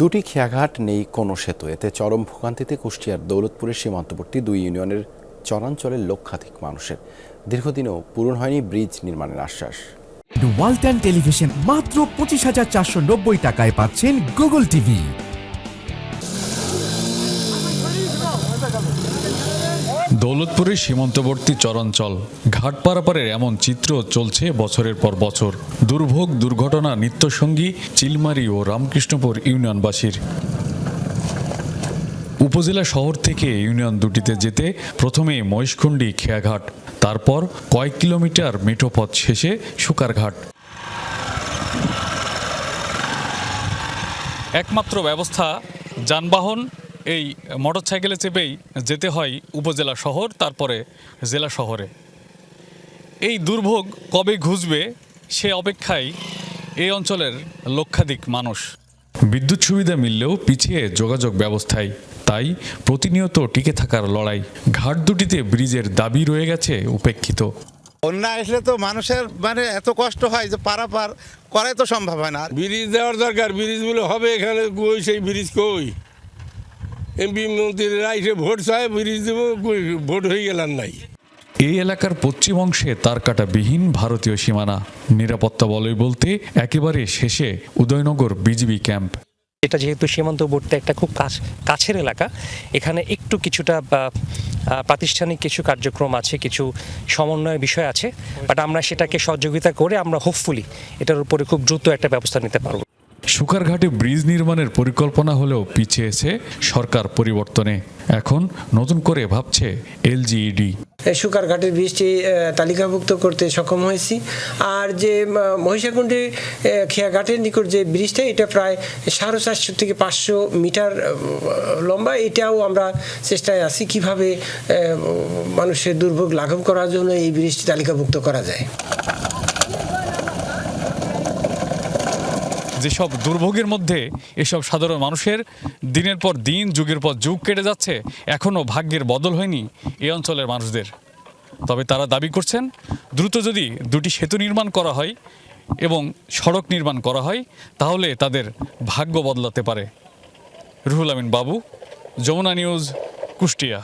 দুটি খেয়াঘাট নেই কোনো সেতু। এতে চরম ভোগান্তিতে কুষ্টিয়ার দৌলতপুরের সীমান্তবর্তী দুই ইউনিয়নের চরাঞ্চলের লক্ষাধিক মানুষের। দীর্ঘদিনেও পূরণ হয়নি ব্রিজ নির্মাণের আশ্বাস। ওয়ালটন টেলিভিশন মাত্র পঁচিশ হাজার চারশো নব্বই টাকায় পাচ্ছেন গুগল টিভি। দৌলতপুরের সীমান্তবর্তী চরাঞ্চল ঘাট পারাপারের এমন চিত্র চলছে বছরের পর বছর। দুর্ভোগ, দুর্ঘটনা, নিত্যসঙ্গী চিলমারি ও রামকৃষ্ণপুর ইউনিয়নবাসীর। উপজেলা শহর থেকে ইউনিয়ন দুটিতে যেতে প্রথমে মহেশখুন্ডি খেয়াঘাট, তারপর কয়েক কিলোমিটার মেঠোপথ শেষে সুকারঘাট। একমাত্র ব্যবস্থা যানবাহন এই মোটরসাইকেলে চেপেই যেতে হয় উপজেলা শহর তারপরে জেলা শহরে। এই দুর্ভোগ কবে ঘুষবে সে অপেক্ষায় এই অঞ্চলের লক্ষাধিক মানুষ। বিদ্যুৎ সুবিধা মিললেও পিছিয়ে যোগাযোগ ব্যবস্থায় তাই প্রতিনিয়ত টিকে থাকার লড়াই। ঘাট দুটিতে ব্রিজের দাবি রয়ে গেছে উপেক্ষিত। বন্যা আসলে তো মানুষের মানে এত কষ্ট হয় যে পারাপার করাই তো সম্ভব হয় না। ব্রিজ দেওয়ার দরকার ব্রিজগুলো হবে এখানে কই সেই ব্রিজ কই? এমপি মন্ত্রীরা এসে ভোট চায় ব্রিজ দেবো কই ভোট হয়ে গেলাম নাই। এই এলাকার পশ্চিম অংশে তার কাটাবিহীন ভারতীয় সীমানা। নিরাপত্তা বলয় বলতে একেবারে শেষে উদয়নগর বিজিবি ক্যাম্প। এটা যেহেতু সীমান্তবর্তী একটা খুব কাছ কাছের এলাকা এখানে একটু কিছুটা প্রাতিষ্ঠানিক কিছু কার্যক্রম আছে কিছু সমন্বয় বিষয় আছে বাট আমরা সেটাকে সহযোগিতা করে আমরা হোপফুলি এটার উপরে খুব দ্রুত একটা ব্যবস্থা নিতে পারব। সুকারঘাটে ব্রিজ নির্মাণের পরিকল্পনা হলেও পিছিয়েছে সরকার পরিবর্তনে। এখন নতুন করে ভাবছে এলজিইডি সুকার ঘাটের বৃষ্টি তালিকাভুক্ত করতে সক্ষম হয়েছি। আর যে মহিষাকুণ্ডে খেয়াঘাটের নিকট যে ব্রিজটা, এটা প্রায় সাড়ে চারশো থেকে পাঁচশো মিটার লম্বা। এটাও আমরা চেষ্টায় আছি কীভাবে মানুষের দুর্ভোগ লাঘব করার জন্য এই ব্রিজটি তালিকাভুক্ত করা যায়। যেসব দুর্ভোগের মধ্যে এসব সাধারণ মানুষের দিনের পর দিন, যুগের পর যুগ কেটে যাচ্ছে এখনও ভাগ্যের বদল হয়নি এই অঞ্চলের মানুষদের। তবে তারা দাবি করছেন, দ্রুত যদি দুটি সেতু নির্মাণ করা হয় এবং সড়ক নির্মাণ করা হয়, তাহলে তাদের ভাগ্য বদলাতে পারে। রুহুল আমিন বাবু, যমুনা নিউজ, কুষ্টিয়া।